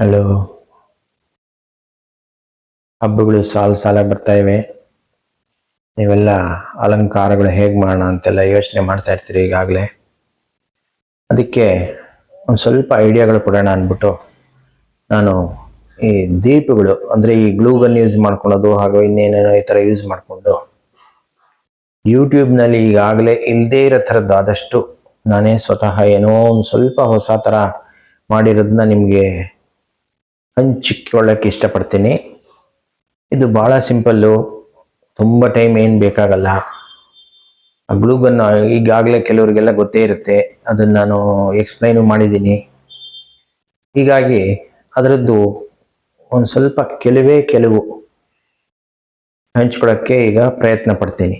Hello. ಹಬ್ಬಗಳು ಸಾಲು ಸಾಲ ಬರ್ತಾ ಇವೆ. ನೀವೆಲ್ಲ ಅಲಂಕಾರಗಳು ಹೇಗೆ ಮಾಡೋಣ ಅಂತೆಲ್ಲ ಯೋಚನೆ ಮಾಡ್ತಾ ಇರ್ತೀರಿ ಈಗಾಗಲೇ. ಅದಕ್ಕೆ ಒಂದು ಸ್ವಲ್ಪ ಐಡಿಯಾಗಳು ಕೊಡೋಣ ಅಂದ್ಬಿಟ್ಟು ನಾನು ಈ ದೀಪಗಳು, ಅಂದರೆ ಈ ಗ್ಲೂಗನ್ ಯೂಸ್ ಮಾಡ್ಕೊಳ್ಳೋದು ಹಾಗೂ ಇನ್ನೇನೇನೋ ಈ ಥರ ಯೂಸ್ ಮಾಡಿಕೊಂಡು ಯೂಟ್ಯೂಬ್ನಲ್ಲಿ ಈಗಾಗಲೇ ಇಲ್ಲದೇ ಇರೋ ಥರದ್ದು ಆದಷ್ಟು ನಾನೇ ಸ್ವತಃ ಏನೋ ಒಂದು ಸ್ವಲ್ಪ ಹೊಸ ಥರ ಮಾಡಿರೋದನ್ನ ನಿಮಗೆ ಹಂಚಿಕೊಳ್ಳೋಕೆ ಇಷ್ಟಪಡ್ತೀನಿ. ಇದು ಭಾಳ ಸಿಂಪಲ್ಲು, ತುಂಬ ಟೈಮ್ ಏನು ಬೇಕಾಗಲ್ಲ. ಆ ಗ್ಲೂಗನ್ ಈಗಾಗಲೇ ಕೆಲವರಿಗೆಲ್ಲ ಗೊತ್ತೇ ಇರುತ್ತೆ. ಅದನ್ನು ನಾನು ಎಕ್ಸ್ಪ್ಲೈನು ಮಾಡಿದ್ದೀನಿ. ಹೀಗಾಗಿ ಅದರದ್ದು ಒಂದು ಸ್ವಲ್ಪ ಕೆಲವೇ ಕೆಲವು ಹಂಚ್ಕೊಳ್ಳೋಕ್ಕೆ ಈಗ ಪ್ರಯತ್ನ ಪಡ್ತೀನಿ.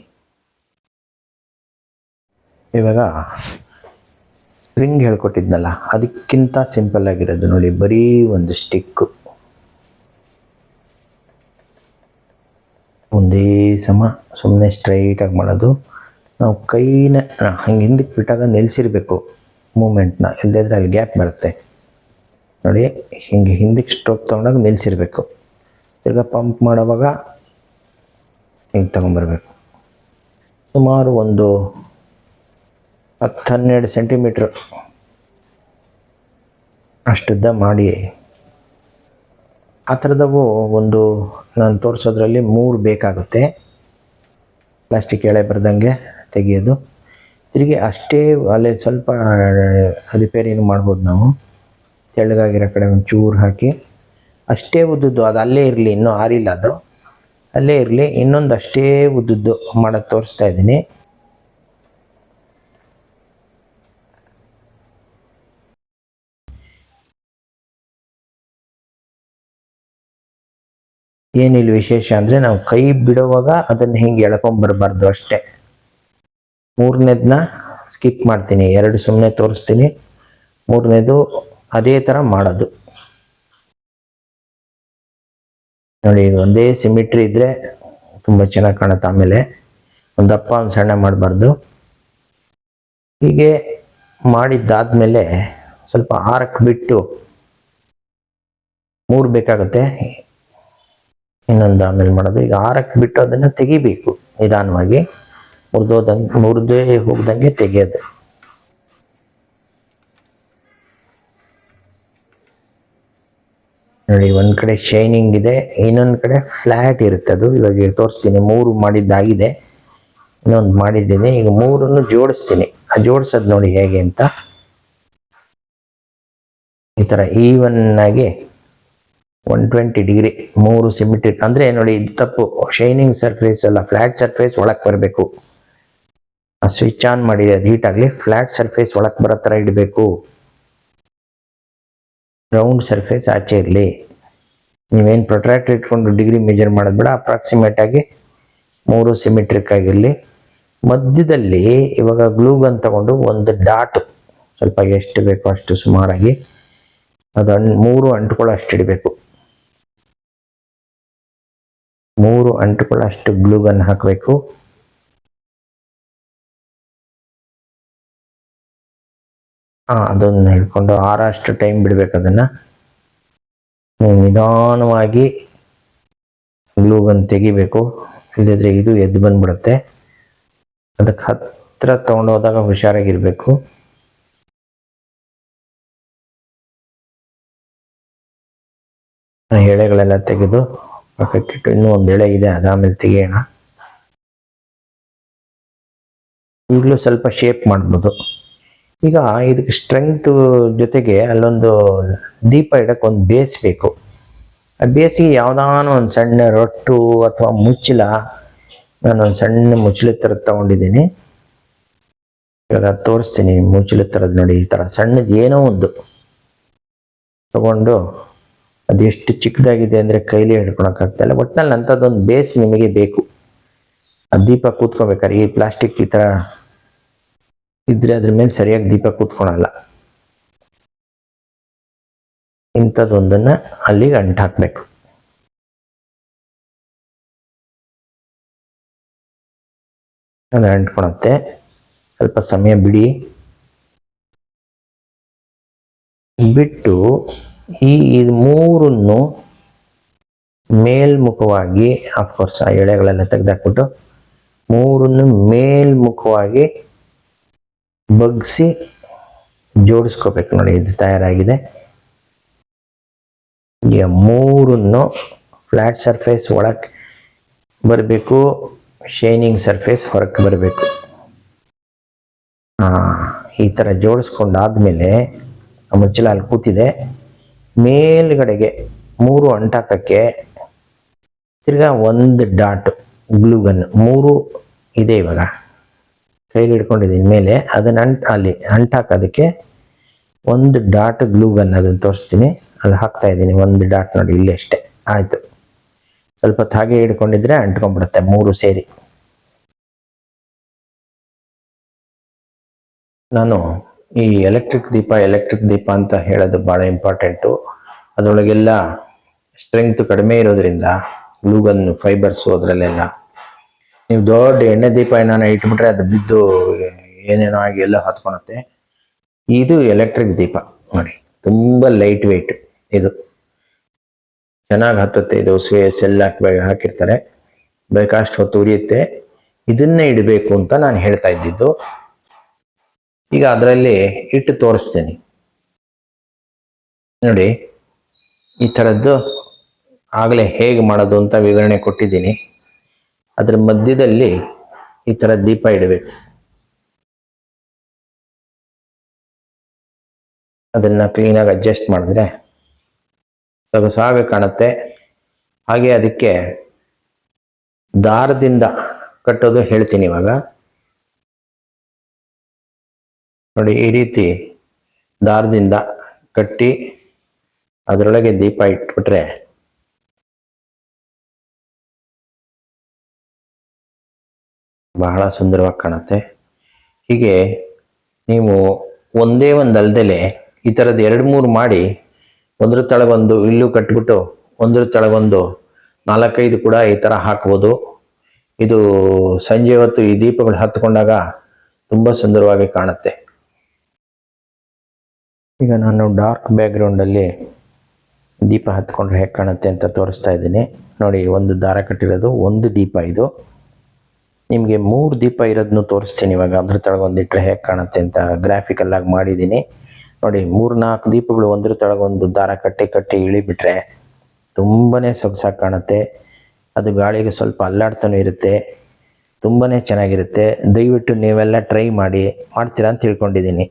ಇವಾಗ ಸ್ಪ್ರಿಂಗ್ ಹೇಳ್ಕೊಟ್ಟಿದ್ನಲ್ಲ, ಅದಕ್ಕಿಂತ ಸಿಂಪಲ್ ಆಗಿರೋದು ನೋಡಿ, ಬರೀ ಒಂದು ಸ್ಟಿಕ್ಕು ಒಂದೇ ಸಮ ಸುಮ್ಮನೆ ಸ್ಟ್ರೈಟಾಗಿ ಮಾಡೋದು. ನಾವು ಕೈನ ಹಂಗೆ ಹಿಂದಕ್ಕೆ ಬಿಟ್ಟಾಗ ನಿಲ್ಲಿಸಿರ್ಬೇಕು ಮೂಮೆಂಟ್ನ ಇಲ್ಲದಿದ್ರೆ ಅಲ್ಲಿ ಗ್ಯಾಪ್ ಬರುತ್ತೆ. ನೋಡಿ, ಹಿಂಗೆ ಹಿಂದಕ್ಕೆ ಸ್ಟ್ರೋಕ್ ತೊಗೊಂಡಾಗ ನಿಲ್ಲಿಸಿರ್ಬೇಕು ತಿರ್ಗಾ ಪಂಪ್ ಮಾಡೋವಾಗ ಹಿಂಗೆ ತೊಗೊಂಡ್ಬರ್ಬೇಕು ಸುಮಾರು ಒಂದು ಹತ್ತು ಹನ್ನೆರಡು ಸೆಂಟಿಮೀಟ್ರ್. ಅಷ್ಟುದ್ದ ಮಾಡಿ. ಆ ಥರದವು ಒಂದು ನಾನು ತೋರಿಸೋದ್ರಲ್ಲಿ ಮೂರು ಬೇಕಾಗುತ್ತೆ. ಪ್ಲಾಸ್ಟಿಕ್ ಎಳೆ ಬರ್ದಂಗೆ ತೆಗೆಯೋದು. ತಿರುಗಿ ಅಷ್ಟೇ ಅಲ್ಲಿ ಸ್ವಲ್ಪ ರಿಪೇರಿನೂ ಮಾಡ್ಬೋದು ನಾವು. ತೆಳ್ಳಗಾಗಿರೋ ಕಡೆ ಒಂದು ಚೂರು ಹಾಕಿ. ಅಷ್ಟೇ ಉದ್ದದ್ದು ಅದು ಅಲ್ಲೇ ಇರಲಿ, ಇನ್ನೂ ಆರಿಲ್ಲ ಅದು. ಅಲ್ಲೇ ಇರಲಿ, ಇನ್ನೊಂದು ಅಷ್ಟೇ ಉದ್ದದ್ದು ಮಾಡೋದು ತೋರಿಸ್ತಾ ಇದ್ದೀನಿ. ಏನಿಲ್ಲ ವಿಶೇಷ ಅಂದರೆ ನಾವು ಕೈ ಬಿಡುವಾಗ ಅದನ್ನು ಹಿಂಗೆ ಎಳ್ಕೊಂಬರ್ಬಾರ್ದು ಅಷ್ಟೇ. ಮೂರನೇದನ್ನ ಸ್ಕಿಪ್ ಮಾಡ್ತೀನಿ, ಎರಡು ಸುಮ್ಮನೆ ತೋರಿಸ್ತೀನಿ. ಮೂರನೇದು ಅದೇ ಥರ ಮಾಡೋದು. ನೋಡಿ, ಒಂದೇ ಸಿಮಿಟ್ರಿ ಇದ್ದರೆ ತುಂಬ ಚೆನ್ನಾಗಿ ಕಾಣುತ್ತೆ ಆಮೇಲೆ. ಒಂದು ದಪ್ಪ ಒಂದು ಸಣ್ಣ ಮಾಡಬಾರ್ದು. ಹೀಗೆ ಮಾಡಿದ್ದಾದ್ಮೇಲೆ ಸ್ವಲ್ಪ ಆರಕ್ಕೆ ಬಿಟ್ಟು ಮೂರು ಬೇಕಾಗುತ್ತೆ. ಇನ್ನೊಂದು ಆಮೇಲೆ ಮಾಡೋದು. ಈಗ ಆರಕ್ಕೆ ಬಿಟ್ಟು ಅದನ್ನು ತೆಗಿಬೇಕು. ನಿಧಾನವಾಗಿ. ಮುರಿದೋದಂಗೆ ಮುರಿದೇ ಹೋಗ್ದಂಗೆ ತೆಗೆಯೋದು. ನೋಡಿ, ಒಂದು ಕಡೆ ಶೈನಿಂಗ್ ಇದೆ, ಇನ್ನೊಂದು ಕಡೆ ಫ್ಲ್ಯಾಟ್ ಇರುತ್ತೆ ಅದು. ಇವಾಗ ತೋರಿಸ್ತೀನಿ. ಮೂರು ಮಾಡಿದ್ದಾಗಿದೆ. ಇನ್ನೊಂದು ಮಾಡಿದ್ದೀನಿ. ಈಗ ಮೂರನ್ನು ಜೋಡಿಸ್ತೀನಿ. ಆ ಜೋಡಿಸೋದು ನೋಡಿ ಹೇಗೆ ಅಂತ. ಈ ಥರ ಈವನ್ ಒನ್ ಟ್ವೆಂಟಿ ಡಿಗ್ರಿ ಮೂರು ಸಿಮಿಟ್ರಿಕ್ ಅಂದರೆ ನೋಡಿ, ಇದು ತಪ್ಪು. ಶೈನಿಂಗ್ ಸರ್ಫೇಸ್ ಅಲ್ಲ ಫ್ಲ್ಯಾಟ್ ಸರ್ಫೇಸ್ ಒಳಗೆ ಬರಬೇಕು. ಸ್ವಿಚ್ ಆನ್ ಮಾಡಿ ಅದು ಹೀಟ್ ಆಗಲಿ ಫ್ಲ್ಯಾಟ್ ಸರ್ಫೇಸ್ ಒಳಗೆ ಬರೋ ಥರ ಇಡಬೇಕು. ರೌಂಡ್ ಸರ್ಫೇಸ್ ಆಚೆ ಇರಲಿ. ನೀವೇನು ಪ್ರೊಟ್ರಾಕ್ಟರ್ ಇಟ್ಕೊಂಡು ಡಿಗ್ರಿ ಮೇಜರ್ ಮಾಡೋದು ಬೇಡ ಅಪ್ರಾಕ್ಸಿಮೇಟ್ ಆಗಿ ಮೂರು ಸಿಮಿಟ್ರಿಕ್ ಆಗಿರಲಿ. ಮಧ್ಯದಲ್ಲಿ ಇವಾಗ ಗ್ಲೂಗನ್ ತಗೊಂಡು ಒಂದು ಡಾಟ್ ಸ್ವಲ್ಪ ಎಷ್ಟು ಬೇಕೋ ಅಷ್ಟು ಸುಮಾರಾಗಿ ಅದು ಅಣ್ ಮೂರು ಅಂಟ್ಕೊಳ್ಳೋ ಅಷ್ಟು ಇಡಬೇಕು. ಮೂರು ಅಂಟುಕೊಳ್ಳಷ್ಟು ಗ್ಲೂಗನ್ ಹಾಕಬೇಕು. ಹಾಂ ಅದನ್ನು ಹಿಡ್ಕೊಂಡು ಆರಷ್ಟು ಟೈಮ್ ಬಿಡಬೇಕು ಅದನ್ನು. ನೀವು ನಿಧಾನವಾಗಿ ಗ್ಲೂಗನ್ ತೆಗಿಬೇಕು. ಇಲ್ಲದಿದ್ರೆ ಇದು ಎದ್ದು ಬಂದ್ಬಿಡುತ್ತೆ. ಅದಕ್ಕೆ ಹತ್ತಿರ ತೊಗೊಂಡೋದಾಗ ಹುಷಾರಾಗಿರ್ಬೇಕು. ಎಳೆಗಳೆಲ್ಲ ತೆಗೆದು ಪಕ್ಕಕ್ಕಿಟ್ಟು ಇನ್ನೂ ಒಂದು ಎಳೆ ಇದೆ, ಅದಾದ್ಮೇಲೆ ತೆಗೆಯೋಣ. ಈಗಲೂ ಸ್ವಲ್ಪ ಶೇಪ್ ಮಾಡ್ಬೋದು. ಈಗ ಇದಕ್ಕೆ ಸ್ಟ್ರೆಂಗ್ತ್ ಜೊತೆಗೆ ಅಲ್ಲೊಂದು ದೀಪ ಇಡಕ್ಕೆ ಒಂದು ಬೇಸ್ ಬೇಕು. ಆ ಬೇಸಿಗೆ ಯಾವುದಾನು ಒಂದು ಸಣ್ಣ ರೊಟ್ಟು ಅಥವಾ ಮುಚ್ಚಲ ಒಂದು ಸಣ್ಣ ಮುಚ್ಚಲ ಥರದ್ದು ತಗೊಂಡಿದ್ದೀನಿ. ಇವಾಗ ತೋರಿಸ್ತೀನಿ ಮುಚ್ಚಲ ಥರದ್ದು ನೋಡಿ, ಈ ಥರ ಸಣ್ಣದು ಏನೋ ಒಂದು ತಗೊಂಡು ಅದು ಎಷ್ಟು ಚಿಕ್ಕದಾಗಿದೆ ಅಂದರೆ ಕೈಲೇ ಹಿಡ್ಕೊಳಕ್ಕಾಗ್ತಾಯಿಲ್ಲ ಒಟ್ಟಿನಲ್ಲಿ ಅಂಥದ್ದೊಂದು ಬೇಸ್ ನಿಮಗೆ ಬೇಕು. ಆ ದೀಪ ಕೂತ್ಕೊಬೇಕಾದ್ರೆ, ಈ ಪ್ಲಾಸ್ಟಿಕ್ ಈ ಥರ ಇದ್ರೆ ಅದ್ರ ಮೇಲೆ ಸರಿಯಾಗಿ ದೀಪ ಕೂತ್ಕೊಳಲ್ಲ. ಇಂಥದ್ದೊಂದನ್ನ ಅಲ್ಲಿಗೆ ಹಾಕ್ಬೇಕು ಅದು ಅಂಟ್ಕೊಳತ್ತೆ. ಸ್ವಲ್ಪ ಸಮಯ ಬಿಡಿ. ಬಿಟ್ಟು ಈ ಇದು ಮೂರನ್ನು ಮೇಲ್ಮುಖವಾಗಿ ಅಫ್ಕೋರ್ಸ್ ಆ ಎಳೆಗಳೆಲ್ಲ ತೆಗೆದಾಕ್ಬಿಟ್ಟು ಮೂರನ್ನು ಮೇಲ್ಮುಖವಾಗಿ ಬಗ್ಸಿ ಜೋಡಿಸ್ಕೋಬೇಕು ನೋಡಿ, ಇದು ತಯಾರಾಗಿದೆ. ಈಗ ಮೂರನ್ನು ಫ್ಲ್ಯಾಟ್ ಸರ್ಫೇಸ್ ಒಳಕ್ಕೆ ಬರಬೇಕು ಶೈನಿಂಗ್ ಸರ್ಫೇಸ್ ಹೊರಕ್ಕೆ ಬರಬೇಕು. ಈ ಥರ ಜೋಡಿಸ್ಕೊಂಡಾದ್ಮೇಲೆ ಮುಚ್ಚಲ ಅಲ್ಲಿ ಕೂತಿದೆ. ಮೇಲ್ಗಡೆಗೆ ಮೂರು ಅಂಟಾಕಕ್ಕೆ ತಿರ್ಗಾ ಒಂದು ಡಾಟ್ ಗ್ಲೂಗನ್ ಮೂರು ಇದೆ ಇವಾಗ. ಕೈಲಿ ಹಿಡ್ಕೊಂಡಿದ್ದೀನಿ. ಮೇಲೆ ಅದನ್ನ ಅಂಟ್ ಅಲ್ಲಿ ಅಂಟಾಕೋದಕ್ಕೆ ಒಂದು ಡಾಟ್ ಗ್ಲೂಗನ್ ಅದನ್ನು ತೋರಿಸ್ತೀನಿ. ಅದು ಹಾಕ್ತಾ ಇದ್ದೀನಿ. ಒಂದು ಡಾಟ್ ನೋಡಿ, ಇಲ್ಲಿ ಅಷ್ಟೇ. ಆಯಿತು. ಸ್ವಲ್ಪ ಹಾಗೆ ಹಿಡ್ಕೊಂಡಿದ್ರೆ ಅಂಟ್ಕೊಂಡ್ಬಿಡುತ್ತೆ ಮೂರು ಸೇರಿ. ನಾನು ಈ ಎಲೆಕ್ಟ್ರಿಕ್ ದೀಪ ಎಲೆಕ್ಟ್ರಿಕ್ ದೀಪ ಅಂತ ಹೇಳೋದು ಭಾಳ ಇಂಪಾರ್ಟೆಂಟು ಅದರೊಳಗೆಲ್ಲ ಸ್ಟ್ರೆಂಗ್ತ್ ಕಡಿಮೆ ಇರೋದ್ರಿಂದ ಲೂಗನ್ ಫೈಬರ್ಸು ಅದರಲ್ಲೆಲ್ಲ. ನೀವು ದೊಡ್ಡ ಎಣ್ಣೆ ದೀಪ ಏನಾನ ಇಟ್ಬಿಟ್ರೆ ಅದು ಬಿದ್ದು ಏನೇನೋ ಆಗಿ ಎಲ್ಲ ಹತ್ಕೊಳತ್ತೆ. ಇದು ಎಲೆಕ್ಟ್ರಿಕ್ ದೀಪ ನೋಡಿ, ತುಂಬ ಲೈಟ್ ವೆಯ್ಟ್ ಇದು. ಚೆನ್ನಾಗಿ ಹತ್ತುತ್ತೆ, ಇದು ಸೆಲ್ ಹಾಕಿ ಹಾಕಿರ್ತಾರೆ. ಬೇಕಾಷ್ಟು ಹೊತ್ತು ಉರಿಯುತ್ತೆ. ಇದನ್ನೇ ಇಡಬೇಕು ಅಂತ ನಾನು ಹೇಳ್ತಾ ಇದ್ದಿದ್ದು. ಈಗ ಅದರಲ್ಲಿ ಇಟ್ಟು ತೋರಿಸ್ತೀನಿ. ನೋಡಿ, ಈ ಥರದ್ದು ಆಗಲೇ ಹೇಗೆ ಮಾಡೋದು ಅಂತ ವಿವರಣೆ ಕೊಟ್ಟಿದ್ದೀನಿ. ಅದರ ಮಧ್ಯದಲ್ಲಿ ಈ ಥರ ದೀಪ ಇಡಬೇಕು. ಅದನ್ನು ಕ್ಲೀನಾಗಿ ಅಡ್ಜಸ್ಟ್ ಮಾಡಿದ್ರೆ ಸೊಗಸಾಗಿ ಕಾಣುತ್ತೆ. ಹಾಗೆ ಅದಕ್ಕೆ ದಾರದಿಂದ ಕಟ್ಟೋದು ಹೇಳ್ತೀನಿ ಇವಾಗ. ನೋಡಿ, ಈ ರೀತಿ ದಾರದಿಂದ ಕಟ್ಟಿ ಅದರೊಳಗೆ ದೀಪ ಇಟ್ಬಿಟ್ರೆ ಬಹಳ ಸುಂದರವಾಗಿ ಕಾಣುತ್ತೆ. ಹೀಗೆ ನೀವು ಒಂದೇ ಒಂದು ಅಲ್ದಲೆ ಈ ಥರದ್ದು ಎರಡು ಮೂರು ಮಾಡಿ ಒಂದ್ರ ತಳಗೊಂದು ಇಲ್ಲೂ ಕಟ್ಬಿಟ್ಟು ಒಂದ್ರ ತಳಗೊಂದು ನಾಲ್ಕೈದು ಕೂಡ ಈ ಥರ ಹಾಕ್ಬೋದು. ಇದು ಸಂಜೆ ಹೊತ್ತು ಈ ದೀಪಗಳು ಹತ್ಕೊಂಡಾಗ ತುಂಬ ಸುಂದರವಾಗಿ ಕಾಣುತ್ತೆ. ಈಗ ನಾನು ಡಾರ್ಕ್ ಬ್ಯಾಕ್ಗ್ರೌಂಡಲ್ಲಿ ದೀಪ ಹತ್ಕೊಂಡ್ರೆ ಹೇಗೆ ಕಾಣುತ್ತೆ ಅಂತ ತೋರಿಸ್ತಾ ಇದ್ದೀನಿ. ನೋಡಿ, ಒಂದು ದಾರ ಕಟ್ಟಿರೋದು, ಒಂದು ದೀಪ ಇದು. ನಿಮಗೆ ಮೂರು ದೀಪ ಇರೋದನ್ನು ತೋರಿಸ್ತೀನಿ ಇವಾಗ. ಅದ್ರ ತಳಗೊಂದಿಟ್ಟರೆ ಹೇಗೆ ಕಾಣುತ್ತೆ ಅಂತ ಗ್ರಾಫಿಕಲ್ಲಾಗಿ ಮಾಡಿದ್ದೀನಿ ನೋಡಿ, ಮೂರು ನಾಲ್ಕು ದೀಪಗಳು ಒಂದ್ರ ತಳಗೊಂದು ದಾರ ಕಟ್ಟಿ ಕಟ್ಟಿ ಇಳಿಬಿಟ್ರೆ ತುಂಬಾ ಸೊಗಸಾಗಿ ಕಾಣುತ್ತೆ. ಅದು ಗಾಳಿಗೆ ಸ್ವಲ್ಪ ಅಲ್ಲಾಡ್ತಾನೂ ಇರುತ್ತೆ. ತುಂಬಾ ಚೆನ್ನಾಗಿರುತ್ತೆ. ದಯವಿಟ್ಟು ನೀವೆಲ್ಲ ಟ್ರೈ ಮಾಡಿ. ಮಾಡ್ತೀರಾ ಅಂತ ತಿಳ್ಕೊಂಡಿದ್ದೀನಿ